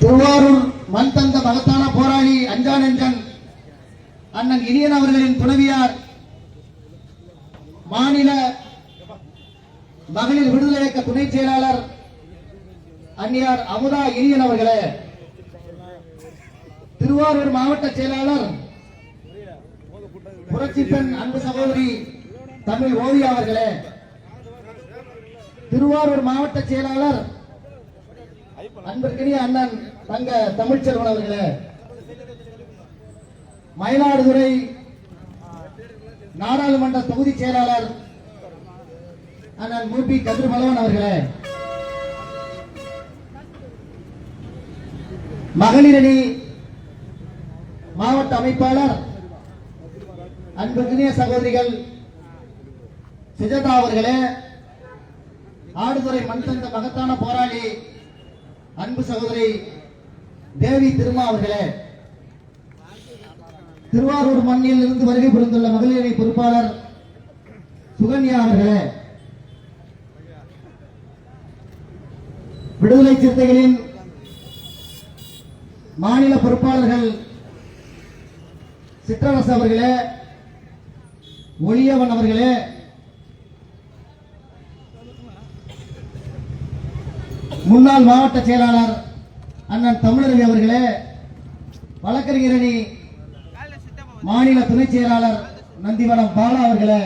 திருவாரூர் மண் தந்த மகத்தான போராளி அஞ்சானஞ்சன் அண்ணன் இனியன் அவர்களின் துணைவியார் மாநில மகளிர் விடுதலை இயக்க துணை செயலாளர் அந்நியார் அமுதா இனியன் அவர்களே திருவாரூர் மாவட்ட செயலாளர் புரட்சி பெண் அன்பு சகோதரி தமிழ் ஓவியா அவர்களே திருவாரூர் மாவட்ட செயலாளர் அன்பிற்கினிய அண்ணன் தங்க தமிழ்ச்செல்வன் அவர்களே மயிலாடுதுறை நாடாளுமன்ற தொகுதி செயலாளர் அண்ணன் மூபி கதிர்மலவன் அவர்களே மகளிரணி மாவட்ட அமைப்பாளர் அன்புக்கினிய சகோதரிகள் சுஜதா அவர்களே ஆடுதுறை மண் தந்த மகத்தான போராளி அன்பு சகோதரி தேவி திருமா அவர்களே திருவாரூர் மண்ணில் இருந்து வருகை புரிந்துள்ள மகளிரணி பொறுப்பாளர் சுகன்யா அவர்களே விடுதலை சிறுத்தைகளின் மாநில பொறுப்பாளர்கள் சிற்றரசு அவர்களே ஒளியவன் அவர்களே முன்னாள் மாவட்ட செயலாளர் அண்ணன் தமிழரவி அவர்களே வழக்கறிஞரணி மாநில துணை செயலாளர் நந்திவனம் பாலா அவர்களே.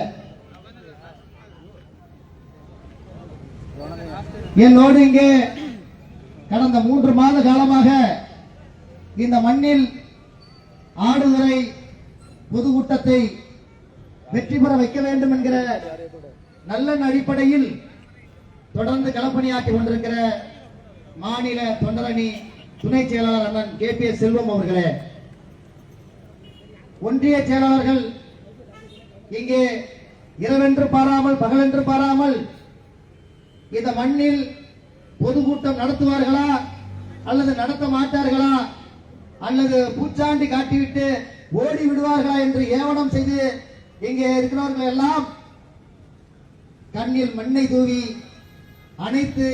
என்னோடு இங்கே. கடந்த மூன்று மாத காலமாக இந்த மண்ணில் ஆடுதுறை பொதுக்கூட்டத்தை வெற்றி பெற வைக்க வேண்டும் என்கிற நல்ல அடிப்படையில் தொடர்ந்து களப்பணியாற்றி கொண்டிருக்கிற மாநில தொண்டரணி துணை செயலாளர் அண்ணன் கே பி எஸ் செல்வம் அவர்களே ஒன்றிய செயலாளர்கள் இங்கே இரவென்று பாராமல் பகலென்று பாராமல் இந்த மண்ணில் பொதுக்கூட்டம் நடத்துவார்களா? அல்லது நடத்த மாட்டார்களா? அல்லது பூச்சாண்டி காட்டிவிட்டு ஓடி விடுவார்களா என்று ஏவனம் செய்து இங்கே இருக்கிறவர்கள் எல்லாம் கண்ணில் மண்ணை தூவி அனைத்து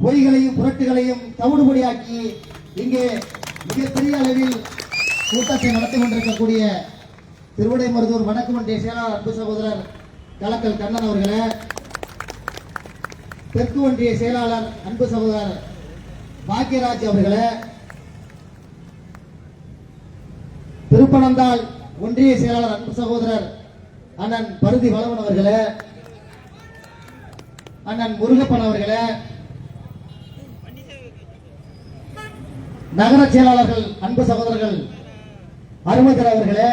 பொய்களையும் புரட்டுகளையும் தவிடுபடியாக்கி இங்கே மிகப்பெரிய அளவில் கூட்டத்தை நடத்தி கொண்டிருக்கக்கூடிய திருவிடைமருதூர் வடக்கு மண்டிய செயலாளர் அன்பு சகோதரர் கலக்கல் கண்ணன் அவர்களே தெற்கு ஒன்றிய செயலாளர் அன்பு சகோதரர் பாக்கியராஜ் அவர்களே திருப்பனந்தாள் ஒன்றிய செயலாளர் அன்பு சகோதரர் அண்ணன் பருதி வளவன் அவர்களே அண்ணன் முருகப்பன் அவர்களே நகர செயலாளர்கள் அன்பு சகோதரர்கள் அருமதர் அவர்களே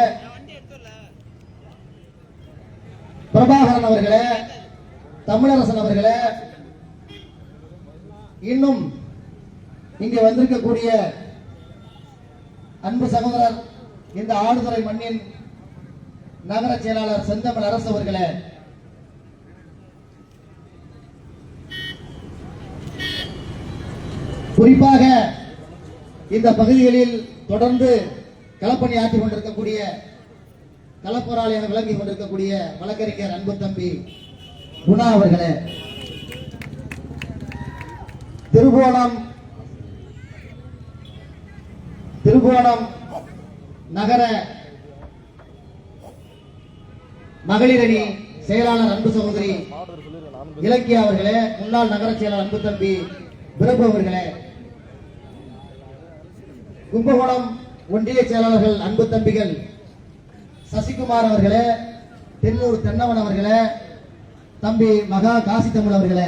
பிரபாகரன் அவர்களே தமிழரசன் அவர்களே இன்னும் இங்கே வந்திருக்கக்கூடிய அன்பு சகோதரர் இந்த ஆடுதுறை மண்ணின் நகர செயலாளர் செந்தமிழ் அரசு அவர்களே. குறிப்பாக இந்த பகுதிகளில் தொடர்ந்து களப்பணி ஆற்றிக் கொண்டிருக்கக்கூடிய களப்போராளியாக விளங்கி கொண்டிருக்கக்கூடிய வழக்கறிஞர் அன்பு தம்பி குணா அவர்களே. திருகோணம் திருகோணம் நகர மகளிரணி செயலாளர் அன்பு சகோதரி இலக்கிய அவர்களே முன்னாள் நகர செயலாளர் அன்பு தம்பி பிரபு அவர்களே. கும்பகோணம் ஒன்றிய செயலாளர்கள் அன்பு தம்பிகள் சசிகுமார் அவர்களே தென்னூர் தென்னவன் அவர்களே தம்பி மகா காசி தமிழ் அவர்களே.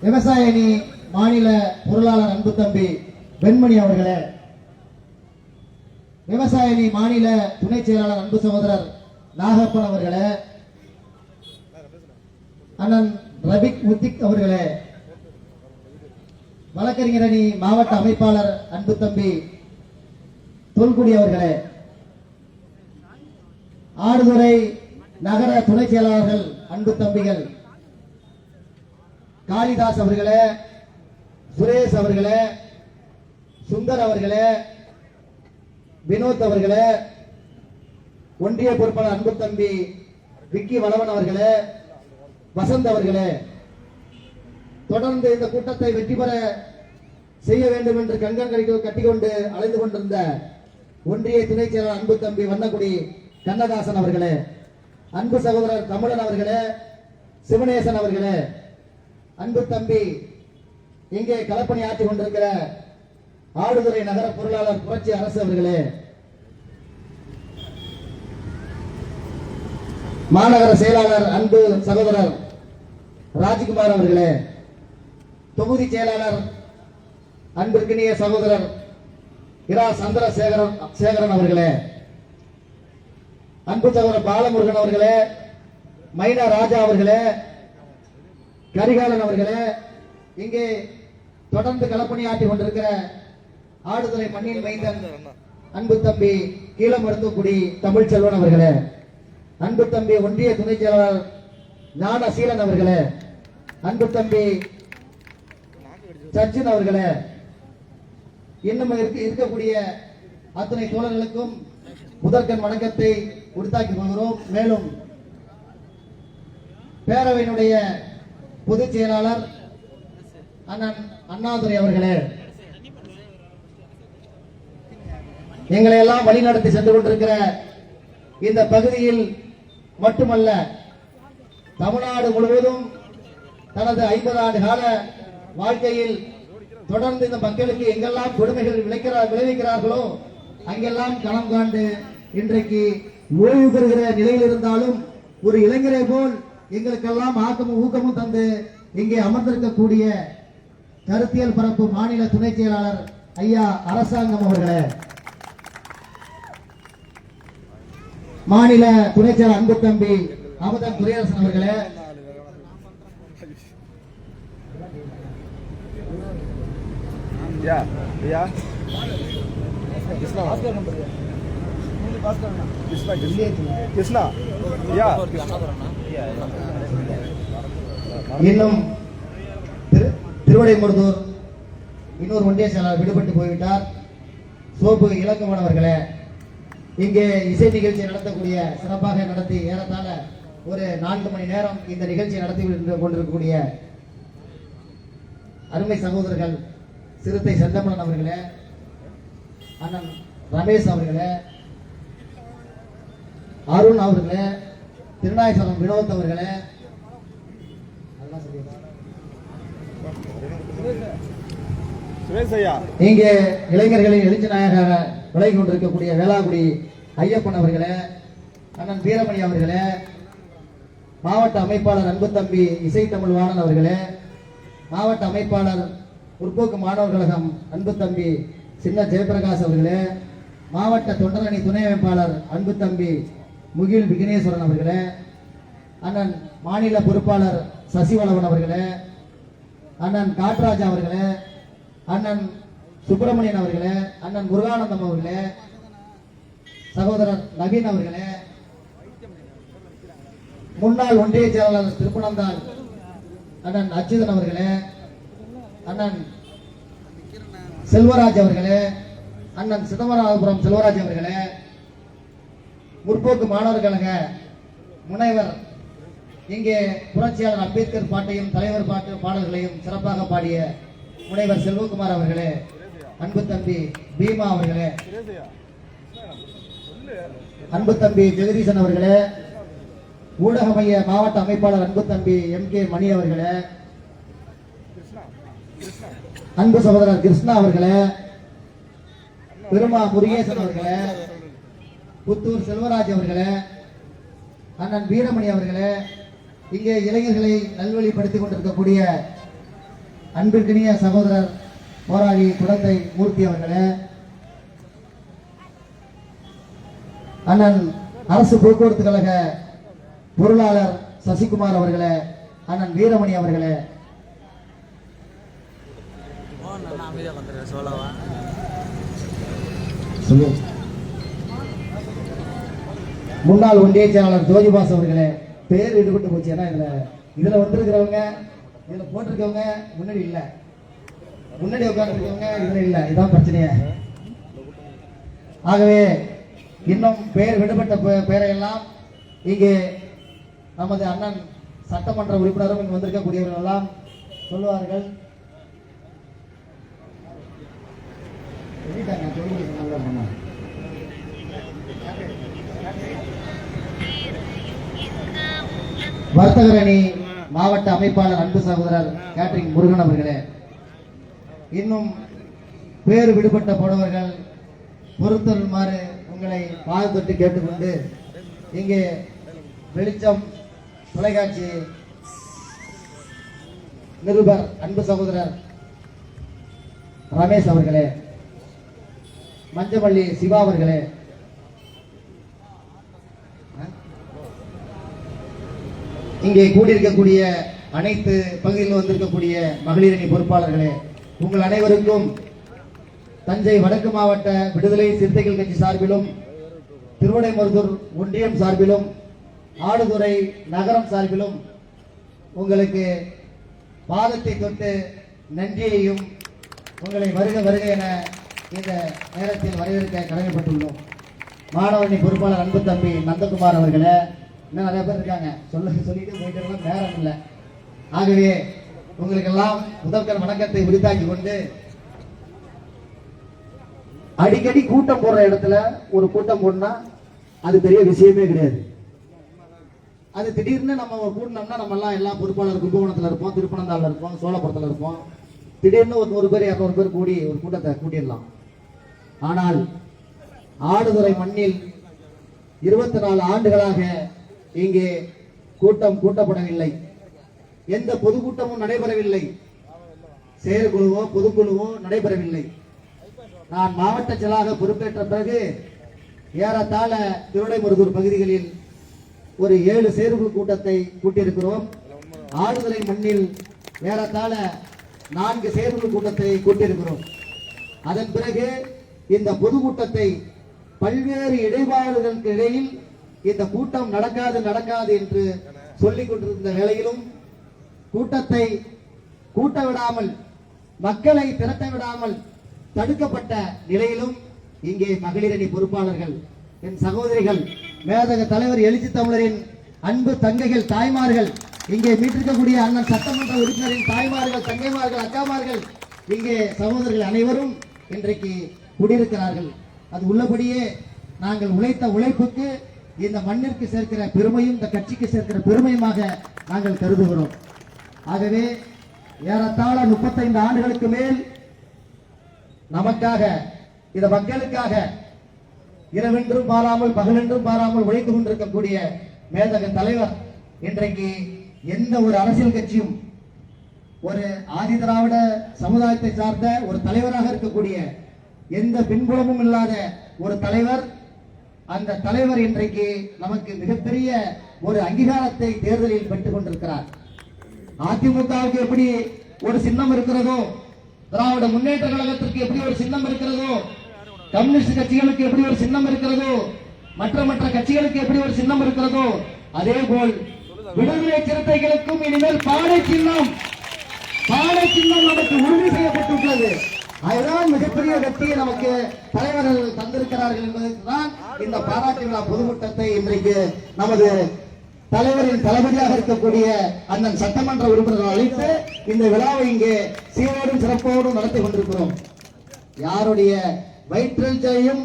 விவசாய அணி மாநில பொருளாளர் அன்பு தம்பி வெண்மணி அவர்களே. விவசாய அணி மாநில துணை செயலாளர் அன்பு சகோதரர் நாகப்பன் அவர்களே. அண்ணன் ரபிக் முத்திக் அவர்களே. வழக்கறிஞர் அணி மாவட்ட அமைப்பாளர் அன்பு தம்பி தொல்குடி அவர்களே ஆடுதுறை நகர துணை செயலாளர்கள் அன்பு தம்பிகள் காளிதாஸ் அவர்களே சுரேஷ் அவர்களே சுந்தர் அவர்களே வினோத் அவர்களே ஒன்றிய பொறுப்பாளர் அன்பு தம்பி விக்கி வளவன் அவர்களே வசந்த் அவர்களே தொடர்ந்து இந்த கூட்டத்தை வெற்றி பெற செய்ய வேண்டும் என்று கண்கண் கட்டிக்கொண்டு அலைந்து கொண்டிருந்த ஒன்றிய துணைச் செயலர் அன்பு தம்பி வண்ணக்குடி கண்ணதாசன் அவர்களே அன்பு சகோதரர் தமிழன் அவர்களே சிவனேசன் அவர்களே அன்பு தம்பி இங்கே களப்பணி ஆற்றி கொண்டிருக்கிற ஆடுதுறை நகர பொருளாளர் புரட்சி அரசு அவர்களே மாநகர செயலாளர் அன்பு சகோதரர் ராஜ்குமார் அவர்களே தொகுதி செயலாளர் அன்பிற்கினிய சகோதரர் இரா சந்திரசேகரன் சேகரன் அவர்களே அன்பு சகோதரர் பாலமுருகன் அவர்களே மைனா ராஜா அவர்களே கரிகாலன் அவர்களே இங்கே தொடர்ந்து களப்பணியாற்றி கொண்டிருக்கிற ஆடுதுறை மண்ணின் மைந்தன் அன்பு தம்பி கீழமருந்துக்குடி தமிழ்ச்செல்வன் அவர்களே அன்பு தம்பி ஒன்றிய துணைச் செயலாளர் ஞான சீலன் அவர்களே அன்பு தம்பி சச்சின் அவர்களே இன்னும் இருக்க- இருக்கக்கூடிய அத்தனை தோழர்களுக்கும் முதற்கண் வணக்கத்தை உடுத்தாக்கிக் கொள்கிறோம். மேலும் பேரவையினுடைய பொதுச் செயலாளர் அண்ணன் அண்ணாதுரை அவர்களே எங்களை எல்லாம் வழிநடத்தி சென்று கொண்டிருக்கிற இந்த பகுதியில் மட்டுமல்ல தமிழ்நாடு முழுவதும் தனது ஐம்பது ஆண்டு கால வாழ்க்கையில் தொடர்ந்து இந்த மக்களுக்கு எங்கெல்லாம் கொடுமைகள் விளைக்கிறார் விளைவிக்கிறார்களோ அங்கெல்லாம் களம் காண்டு இன்றைக்கு ஓய்வு பெறுகிற நிலையில் இருந்தாலும் ஒரு இளைஞரை போல் எங்களுக்கெல்லாம் ஆக்கமும் ஊக்கமும் தந்து இங்கே அமர்ந்திருக்கக்கூடிய கருத்தியல் பரப்பு மாநில துணை செயலாளர் ஐயா அரசாங்கம் அவர்களே. மாநில துணை செயலர் அன்பு தம்பி அமுதன் துரையரசன் அவர்களே. Yeah, yeah. Krishna. Krishna, Krishna. Yeah. இன்னும் திரு- திருவடைமுருதூர் இன்னொரு ஒன்றிய செயலாளர் விடுபட்டு போய்விட்டார் சோப்பு இலக்கமன் அவர்களே இங்கே இசை நிகழ்ச்சி நடத்தக்கூடிய சிறப்பாக நடத்தி ஏறத்தாழ ஒரு நான்கு மணி நேரம் இந்த நிகழ்ச்சி நடத்தி கொண்டிருக்கக்கூடிய அருமை சகோதரர்கள் சிறுத்தை செந்தமலன் அவர்களே அண்ணன் ரமேஷ் அவர்களே அருண் அவர்களே திருநாயசரம் வினோத் அவர்களே. இங்கே இளைஞர்களின் எழுச்சி நாயகராக விலகி கொண்டிருக்கக்கூடிய வேளாங்குடி ஐயப்பன் அவர்களே அண்ணன் வீரமணி அவர்களே மாவட்ட அமைப்பாளர் அன்பு தம்பி இசை தமிழ் வாணன் அவர்களே மாவட்ட அமைப்பாளர் முற்போக்கு மாணவர் கழகம் அன்பு தம்பி சின்ன ஜெயபிரகாஷ் அவர்களே மாவட்ட தொண்டரணி துணை அமைப்பாளர் அன்பு தம்பி முகில் விக்னேஸ்வரன் அவர்களே அண்ணன் மாநில பொறுப்பாளர் சசிவளவன் அவர்களே அண்ணன் காட்ராஜ் அவர்களே அண்ணன் சுப்பிரமணியன் அவர்களே அண்ணன் முருகானந்தம் அவர்களே சகோதரர் நவீன் அவர்களே முன்னாள் ஒன்றிய செயலாளர் திருப்பனந்தாள் அண்ணன் அச்சுதன் அவர்களே அண்ணன் செல்வராஜ் அவர்களே அண்ணன் சிதம்பரநாதபுரம் செல்வராஜ் அவர்களே முற்போக்கு மாணவர் கழக முனைவர் இங்கே புரட்சியாளர் அம்பேத்கர் பாட்டையும் தலைவர் பாட்டு பாடல்களையும் சிறப்பாக பாடிய முனைவர் செல்வகுமார் அவர்களே அன்பு தம்பி பீமா அவர்களே அன்பு தம்பி ஜெகதீசன் அவர்களே ஊடக மைய மாவட்ட அமைப்பாளர் அன்பு தம்பி எம் கே மணி அவர்களே அன்பு சகோதரர் கிருஷ்ணா அவர்களே பெருமா முருகேசன் அவர்களே புத்தூர் செல்வராஜ் அவர்களே அண்ணன் வீரமணி அவர்களே இங்கே இளைஞர்களை நல்வழிப்படுத்திக் கொண்டிருக்கக்கூடிய அன்பிற்கினிய சகோதரர் போராளி குழந்தை மூர்த்தி அவர்களே அண்ணன் அரசு போக்குவரத்து கழக பொருளாளர் சசிகுமார் அவர்களே அண்ணன் வீரமணி அவர்களே நான் சொல்லவா சொல்லு. முன்னாள் ஒன்றிய செயலாளர் ஜோதிபாஸ் அவர்களே பேர் எடுபட்டு போச்சு. ஏன்னா இதுல இதுல வந்திருக்கிறவங்க இதுல போட்டிருக்கவங்க முன்னாடி இல்ல. முன்னாடி உட்கார்ந்துருக்கவங்க இதுல இல்ல. இதுதான் பிரச்சனையே. ஆகவே இன்னும் பெயர் விடுபட்ட பெ- பெயரையெல்லாம் இங்கே நமது அண்ணன் சட்டமன்ற உறுப்பினரும் இங்கு வந்திருக்கக்கூடியவர்கள் எல்லாம் சொல்லுவார்கள். சொல்லி வர்த்தகரணி மாவட்ட அமைப்பாளர் அன்பு சகோதரர் கேட்டரிங் முருகன் அவர்களே. இன்னும் பேறு விடுபட்ட போனவர்கள் பொறுத்தருமாறு உங்களை பாதத்தொட்டு கேட்டுக்கொண்டு இங்கே வெளிச்சம் தொலைக்காட்சி நிருபர் அன்பு சகோதரர் ரமேஷ் அவர்களே. மஞ்சவள்ளி சிவா அவர்களே. இங்கே கூடியிருக்கக்கூடிய அனைத்து பகுதியில் வந்திருக்கக்கூடிய மகளிரணி பொறுப்பாளர்களே உங்கள் அனைவருக்கும் தஞ்சை வடக்கு மாவட்ட விடுதலை சிறுத்தைகள் கட்சி சார்பிலும் திருவடைமருதூர் ஒன்றியம் சார்பிலும் ஆடுதுறை நகரம் சார்பிலும் உங்களுக்கு பாதத்தை தொட்டு நன்றியையும் உங்களை வருக வருக என இந்த நேரத்தில் வரவேற்க கடமைப்பட்டுள்ளோம் மாணவரணி பொறுப்பாளர் அன்பு தம்பி நந்தகுமார் அவர்களை இன்னும் நிறைய பேர் இருக்காங்க. சொல்ல சொல்லிட்டு போயிட்டு நேரம் இல்லை. ஆகவே உங்களுக்கெல்லாம் முதல்கள் வணக்கத்தை விருத்தாக்கி கொண்டு அடிக்கடி கூட்டம் போடுற இடத்துல ஒரு கூட்டம் போடனா அது பெரிய விஷயமே கிடையாது. அது திடீர்னு நம்ம கூட்டினோம்னா நம்ம எல்லாம் எல்லா பொறுப்பாளர் கும்பகோணத்தில் இருப்போம் திருப்பனந்தாள்ல இருப்போம் சோழபுரத்தில் இருப்போம். திடீர்னு ஒரு நூறு பேர் இரநூறு பேர் கூடி ஒரு கூட்டத்தை கூட்டிடலாம். ஆனால் ஆடுதுறை மண்ணில் இருபத்தி நாலு ஆண்டுகளாக இங்கே கூட்டம் கூட்டப்படவில்லை. எந்த பொதுக்கூட்டமும் நடைபெறவில்லை. செயற்குழுவோ பொதுக்குழுவோ நடைபெறவில்லை. நான் மாவட்ட செயலாக பொறுப்பேற்ற பிறகு ஏறத்தாழ திருடைமுருகூர் பகுதிகளில் ஒரு ஏழு செயற்குழு கூட்டத்தை கூட்டியிருக்கிறோம். ஆடுதுறை மண்ணில் ஏறத்தாழ நான்கு செயற்குழு கூட்டத்தை கூட்டியிருக்கிறோம். அதன் பிறகு இந்த பொதுக்கூட்டத்தை பல்வேறு இடைபாடுகளுக்கு இடையில் இந்த கூட்டம் நடக்காது நடக்காது என்று சொல்லிக் கொண்டிருந்த வேளையிலும் கூட்டத்தை கூட்ட விடாமல் மக்களை திரட்ட விடாமல் தடுக்கப்பட்ட நிலையிலும் இங்கே மகளிரணி பொறுப்பாளர்கள் என் சகோதரிகள் மேதக தலைவர் எழுச்சி தமிழரின் அன்பு தங்கைகள் தாய்மார்கள் இங்கே மீட்டிருக்கக்கூடிய அண்ணன் சட்டமன்ற உறுப்பினரின் தாய்மார்கள் தங்கைமார்கள் அக்காமார்கள் இங்கே சகோதரர்கள் அனைவரும் இன்றைக்கு குடியிருக்கிறார்கள் அது உள்ளபடியே நாங்கள் உழைத்த உழைப்புக்கு இந்த மண்ணிற்கு சேர்க்கிற பெருமையும் இந்த கட்சிக்கு சேர்க்கிற பெருமையுமாக நாங்கள் கருதுகிறோம். ஆகவே ஏறத்தாழ முப்பத்தைந்து ஆண்டுகளுக்கு மேல் நமக்காக இந்த மக்களுக்காக இரவென்றும் பாராமல் பகலென்றும் பாராமல் உழைத்துக் கொண்டிருக்கக்கூடிய மேதக தலைவர் இன்றைக்கு எந்த ஒரு அரசியல் கட்சியும் ஒரு ஆதிதிராவிட சமுதாயத்தை சார்ந்த ஒரு தலைவராக இருக்கக்கூடிய எந்த பின்புலமும் இல்லாத ஒரு தலைவர். அந்த தலைவர் இன்றைக்கு நமக்கு மிகப்பெரிய ஒரு அங்கீகாரத்தை தேர்தலில் பெற்றுக் கொண்டிருக்கிறார். அதிமுகவுக்கு எப்படி ஒரு சின்னம் இருக்கிறதோ திராவிட முன்னேற்ற கழகத்திற்கு எப்படி ஒரு சின்னம் இருக்கிறதோ கம்யூனிஸ்ட் கட்சிகளுக்கு எப்படி ஒரு சின்னம் இருக்கிறதோ மற்ற மற்ற கட்சிகளுக்கு எப்படி ஒரு சின்னம் இருக்கிறதோ அதே போல் விடுதலை சிறுத்தைகளுக்கும் இனிமேல் பாடை சின்னம் பாடை சின்னம் நமக்கு உறுதி செய்யப்பட்டுள்ளது. அதுதான் மிகப்பெரிய வெற்றியை நமக்கு தலைவர்கள் தந்திருக்கிறார்கள் என்பதற்கு தான் இந்த பாராட்டு விழா பொதுக்கூட்டத்தை இன்றைக்கு நமது தலைவரின் தளபதியாக இருக்கக்கூடிய அண்ணன் சட்டமன்ற உறுப்பினர்கள் அழைத்து இந்த விழாவை இங்கே சீரோடும் சிறப்போடும் நடத்தி கொண்டிருக்கிறோம். யாருடைய வயிற்றெழுச்சையும்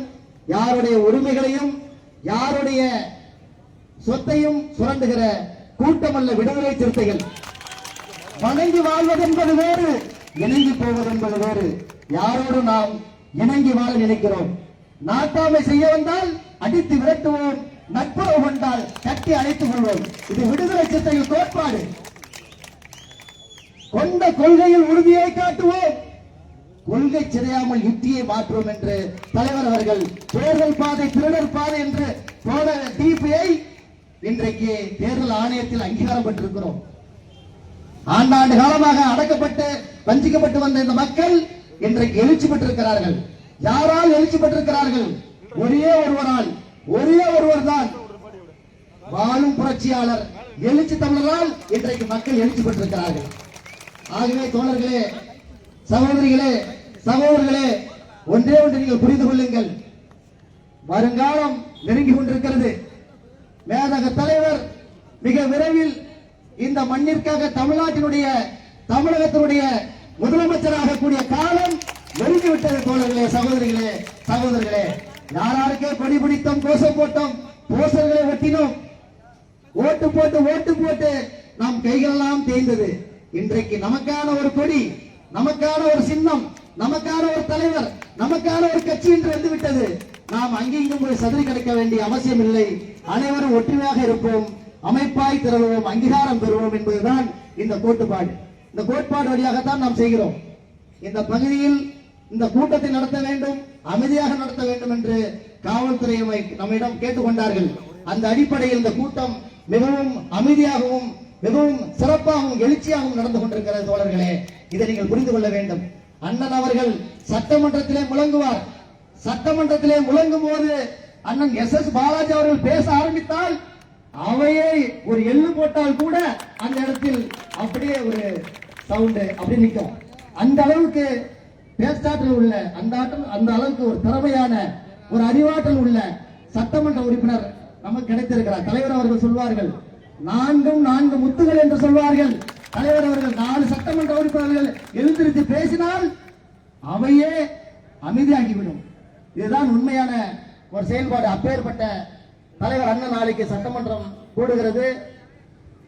யாருடைய உரிமைகளையும் யாருடைய சொத்தையும் சுரண்டுகிற கூட்டமல்ல விடுதலை சிறுத்தைகள். வணங்கி வாழ்வது என்பது வேறு இணங்கி போவது என்பது வேறு. யாரோடு நாம் இணங்கி வாழ நினைக்கிறோம்? நாட்டாமை செய்ய வந்தால் அடித்து விரட்டுவோம். நட்புறவு கொண்டால் கட்டி அழைத்துக் கொள்வோம். இது விடுதலை சிறுத்தைகள் கோட்பாடு. கொண்ட கொள்கையில் உறுதியை காட்டுவோம். கொள்கை சிதையாமல் யுக்தியை மாற்றுவோம் என்று தலைவர் அவர்கள் தேர்தல் பாதை திருடர் பாதை என்று போன டிபிஐ இன்றைக்கு தேர்தல் ஆணையத்தில் அங்கீகாரம் பெற்றிருக்கிறோம். ஆண்டாண்டு காலமாக அடக்கப்பட்டு வஞ்சிக்கப்பட்டு வந்த இந்த மக்கள் இன்றைக்கு எழுச்சி பெற்றிருக்கிறார்கள் யாரால் எழுச்சி பெற்றிருக்கிறார்கள் ஒரே ஒருவரால் ஒரே ஒருவர் தான் வாழும் புரட்சியாளர் எழுச்சி தமிழரால் இன்றைக்கு மக்கள் எழுச்சி பெற்றிருக்கிறார்கள் ஆகவே தோழர்களே சகோதரிகளே சகோதரர்களே ஒன்றே ஒன்று நீங்கள் புரிந்து கொள்ளுங்கள். வருங்காலம் நெருங்கி கொண்டிருக்கிறது. மேதக தலைவர் மிக விரைவில் இந்த மண்ணிற்காக தமிழ்நாட்டினுடைய தமிழகத்தினுடைய முதலமைச்சராக கூடிய காலம் நெருங்கிவிட்டது தோழர்களே சகோதரிகளே சகோதரர்களே யாராருக்கே கொடி பிடித்தோம் கோஷம் போட்டோம் போசர்களை வெட்டினோம் ஓட்டு போட்டு ஓட்டு போட்டு நாம் கைகளெல்லாம் தேய்ந்தது. இன்றைக்கு நமக்கான ஒரு கொடி நமக்கான ஒரு சின்னம் நமக்கான ஒரு தலைவர் நமக்கான ஒரு கட்சி என்று வந்து விட்டது நாம் அங்கெங்கும் போய் சதுரி கிடைக்க வேண்டிய அவசியம் இல்லை அனைவரும் ஒற்றுமையாக இருப்போம். அமைப்பாய் திரளுவோம் அங்கீகாரம் பெறுவோம் என்பதுதான் இந்த கோட்டுப்பாடு. இந்த கோட்பாடு வழியாகத்தான் நாம் செய்கிறோம். இந்த பகுதியில் இந்த கூட்டத்தை நடத்த வேண்டும் அமைதியாக நடத்த வேண்டும் என்று காவல்துறை நம்மிடம் கேட்டுக்கொண்டார்கள். அந்த அடிப்படையில் இந்த கூட்டம் மிகவும் அமைதியாகவும் மிகவும் சிறப்பாகவும் எழுச்சியாகவும் நடந்து கொண்டிருக்கிறது தோழர்களே. இதை நீங்கள் புரிந்து கொள்ள வேண்டும். அண்ணன் அவர்கள் சட்டமன்றத்திலே முழங்குவார். சட்டமன்றத்திலே முழங்கும் போது அண்ணன் எஸ் எஸ் பாலாஜி அவர்கள் பேச ஆரம்பித்தால் அவையே ஒரு எள்ளு போட்டால் கூட அந்த இடத்தில் அப்படியே ஒரு சவுண்டு அப்படி நிற்கும். அந்த அளவுக்கு பேச்சாற்றல் உள்ள அந்த ஆற்றல் அந்த அளவுக்கு ஒரு திறமையான ஒரு அறிவாற்றல் உள்ள சட்டமன்ற உறுப்பினர் நமக்கு கிடைத்திருக்கிறார். தலைவர் அவர்கள் சொல்வார்கள் நான்கும் நான்கு முத்துகள் என்று சொல்வார்கள். தலைவர் அவர்கள் நாலு சட்டமன்ற உறுப்பினர்கள் எழுந்திருத்து பேசினால் அவையே அமைதியாகிவிடும். இதுதான் உண்மையான ஒரு செயல்பாடு. அப்பேற்பட்ட தலைவர் அண்ணன் நாளைக்கு சட்டமன்றம் கூடுகிறது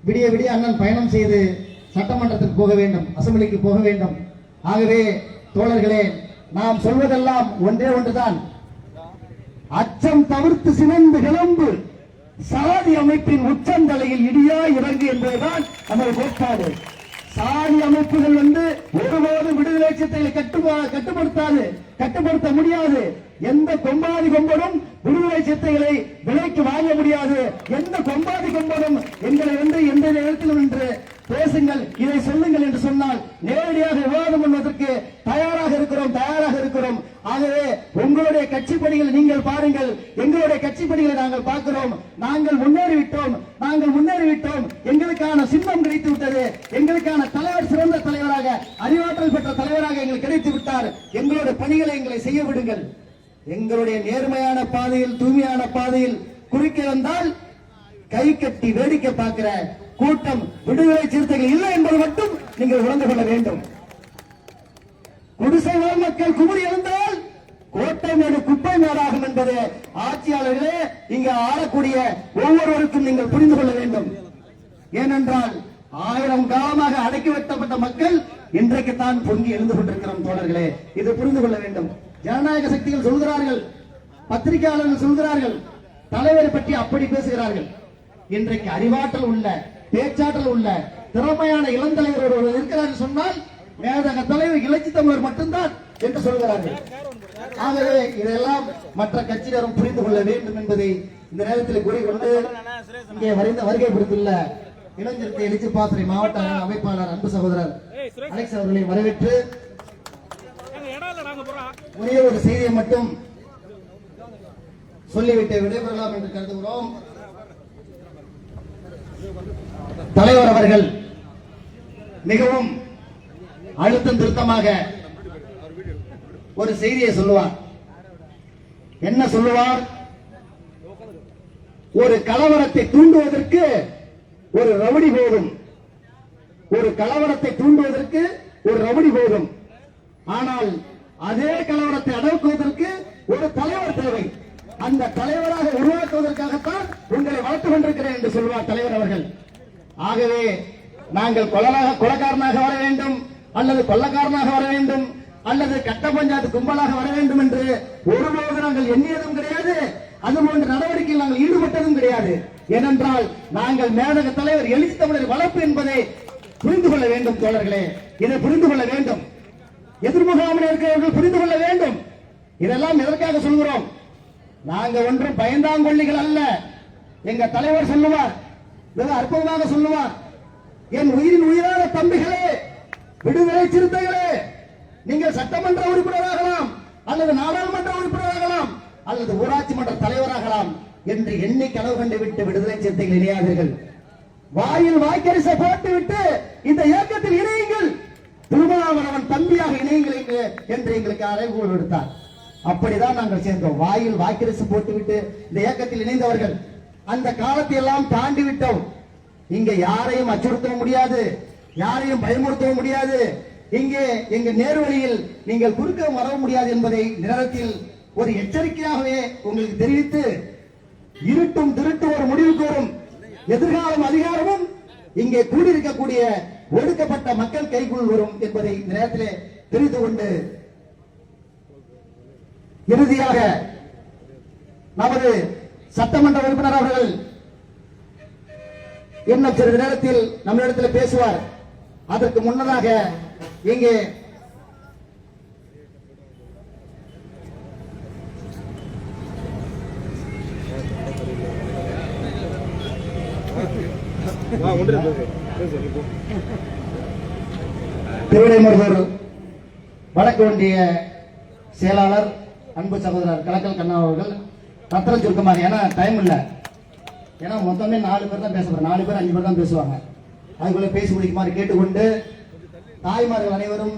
விடிய விடிய அண்ணன் பயணம் செய்து சட்டமன்றத்திற்கு போக வேண்டும் அசம்பிளிக்கு போக வேண்டும். ஆகவே தோழர்களே நாம் சொல்வதெல்லாம் ஒன்றே ஒன்றுதான். அச்சம் தவிர்த்து சினந்து கிளம்பு சாதி அமைப்பின் உச்சந்தலையில் இடியா இறங்கு என்பதுதான் நமது கோட்பாடு. சாதி அமைப்புகள் வந்து ஒருபோதும் விடுதலை சித்தைகளை கட்டுப்படுத்தாது கட்டுப்படுத்த முடியாது. எந்த கொம்பாதி கொம்பனும் விடுதலை சித்தைகளை விலைக்கு வாங்க முடியாது. எந்த கொம்பாதி கொம்பனும் எங்களை வந்து எந்த நேரத்திலும் என்று பேசுங்கள் இதை சொல்லுங்கள் என்று சொன்னால் நேரடியாக விவாதம் பண்ணுவதற்கு தயாராக இருக்கிறோம் தயாராக இருக்கிறோம். ஆகவே உங்களுடைய கட்சி பணிகளை நீங்கள் பாருங்கள். எங்களுடைய கட்சி பணிகளை நாங்கள் பார்க்கிறோம். நாங்கள் முன்னேறிவிட்டோம். நாங்கள் முன்னேறிவிட்டோம். எங்களுக்கான சின்னம் கிடைத்து விட்டது. எங்களுக்கான தலைவர் சிறந்த தலைவராக அறிவாற்றல் பெற்ற தலைவராக எங்களுக்கு கிடைத்து விட்டார். எங்களுடைய பணிகளை எங்களை செய்ய விடுங்கள். எங்களுடைய நேர்மையான பாதையில் தூய்மையான பாதையில் குறுக்க வந்தால் கை கட்டி வேடிக்கை பார்க்கிற கூட்டம் விடுதலை சிறுத்தைகள் இல்லை என்பது மட்டும் நீங்கள் உணர்ந்து கொள்ள வேண்டும். குடிசை வாழ் மக்கள் குமரி இருந்தால் கோட்டை மேடு குப்பை மேடாகும் என்பது ஆட்சியாளர்களே இங்கு ஆளக்கூடிய ஒவ்வொருவருக்கும் நீங்கள் புரிந்து கொள்ள வேண்டும். ஏனென்றால் ஆயிரம் காலமாக அடக்கி வைக்கப்பட்ட மக்கள் இன்றைக்கு தான் பொங்கி எழுந்து கொண்டிருக்கிறோம் தோழர்களே. இது புரிந்து கொள்ள வேண்டும். ஜனநாயக சக்திகள் சொல்கிறார்கள் பத்திரிகையாளர்கள் சொல்கிறார்கள் தலைவரை பற்றி அப்படி பேசுகிறார்கள். இன்றைக்கு அறிவாற்றல் உள்ள பேச்சாற்றல் உள்ள திறமையான இளந்தலைவர் ஒருவர் இருக்கிறார் சொன்னால் மேதக தலைவர் இலட்சி தமிழர் மட்டும்தான் என்று சொல்கிறார்கள். ஆகவே இதெல்லாம் மற்ற கட்சியினரும் புரிந்து கொள்ள வேண்டும் என்பதை இந்த நேரத்தில் கூறிக்கொண்டு இங்கே வரைந்த வருகை கொடுத்துள்ள இளைஞர்த்தை எழுச்சி பாசறை மாவட்ட அமைப்பாளர் அன்பு சகோதரர் அலெக்ஸ் அவர்களை வரவேற்று ஒரே ஒரு செய்தியை மட்டும் சொல்லிவிட்டு விடைபெறலாம் என்று கருதுகிறோம். தலைவர் அவர்கள் மிகவும் அழுத்தம் திருத்தமாக ஒரு செய்தியை சொல்லுவார். என்ன சொல்லுவார்? ஒரு கலவரத்தை தூண்டுவதற்கு ஒரு ரவுடி போதும். ஒரு கலவரத்தை தூண்டுவதற்கு ஒரு ரவுடி போதும். ஆனால் அதே கலவரத்தை அடக்குவதற்கு ஒரு தலைவர் தேவை. அந்த தலைவராக உருவாக்குவதற்காகத்தான் உங்களை வளர்த்துக் கொண்டிருக்கிறேன் என்று சொல்வார் தலைவர் அவர்கள். ஆகவே நாங்கள் கொலராக கொலக்காரனாக வர வேண்டும் அல்லது கொள்ளக்காரனாக வர வேண்டும் அல்லது கட்ட பஞ்சாயத்து கும்பலாக வர வேண்டும் என்று ஒருபோது நாங்கள் எண்ணியதும் கிடையாது அது போன்ற நடவடிக்கையில் நாங்கள் ஈடுபட்டதும் கிடையாது. ஏனென்றால் நாங்கள் மேலக தலைவர் எழுதி தமிழர் வளர்ப்பு என்பதை புரிந்து கொள்ள வேண்டும் தோழர்களே. இதை புரிந்து கொள்ள வேண்டும். எதிர்முகாமில் இருக்கிறவர்கள் புரிந்து கொள்ள வேண்டும். இதெல்லாம் எதற்காக சொல்கிறோம்? நாங்க ஒன்றும் பயந்தாங்கொள்ளிகள் அல்ல. எங்க தலைவர் சொல்லுவார் மிக அற்புதமாக சொல்லுவார் என் உயிரின் உயிரான தம்பிகளே விடுதலை சிறுத்தைகளே நீங்கள் சட்டமன்ற உறுப்பினராகலாம் அல்லது நாடாளுமன்ற உறுப்பினராகலாம் அல்லது ஊராட்சி மன்ற தலைவராகலாம் என்று எண்ணி கனவு கண்டு விட்டு விடுதலை சிறுத்தைகள் இணையாதீர்கள். வாயில் வாய்க்கரிசை போட்டுவிட்டு இந்த இயக்கத்தில் இணையுங்கள். திருமாவளவன் தம்பியாக இணையங்களை என்று- எங்களுக்கு அறைகூல் விடுத்தார் அப்படிதான் நாங்கள் சேர்ந்தோம். வாயில் வாக்கிரசு போட்டுவிட்டு இந்த இயக்கத்தில் இணைந்தவர்கள் அந்த காலத்தை எல்லாம் தாண்டி விட்டோம் இங்க யாரையும் அச்சுறுத்த முடியாது யாரையும் பயமுறுத்தவும் முடியாது. இங்கே எங்க நேர்வழியில் நீங்கள் குறுக்க வர முடியாது என்பதை நேரத்தில் ஒரு எச்சரிக்கையாகவே உங்களுக்கு தெரிவித்து இருட்டும் திருட்டும் ஒரு முடிவுக்கு வரும். எதிர்காலம் அதிகாரமும் இங்கே கூடியிருக்கக்கூடிய ஒடுக்கப்பட்ட மக்கள் கைக்குள் வரும் என்பதை இந்த நேரத்திலே தெரிந்து கொண்டு இறுதியாக நமது சட்டமன்ற உறுப்பினர் அவர்கள் இன்னும் சிறிது நேரத்தில் நம்மளிடத்தில் பேசுவார். அதற்கு முன்னதாக இங்கே ஒன்று திருவிடைமருதூர் வடக்கு ஒன்றிய செயலாளர் அன்பு சகோதரர் கலக்கல் கண்ணா அவர்கள் பத்திரம் சுருக்கமாக ஏன்னா டைம் இல்லை. ஏன்னா மொத்தமே நாலு பேர் தான் பேச நாலு பேர் அஞ்சு பேர் தான் பேசுவாங்க. அதுக்குள்ளே பேசி முடிக்குமாறு கேட்டுக்கொண்டு தாய்மார்கள் அனைவரும்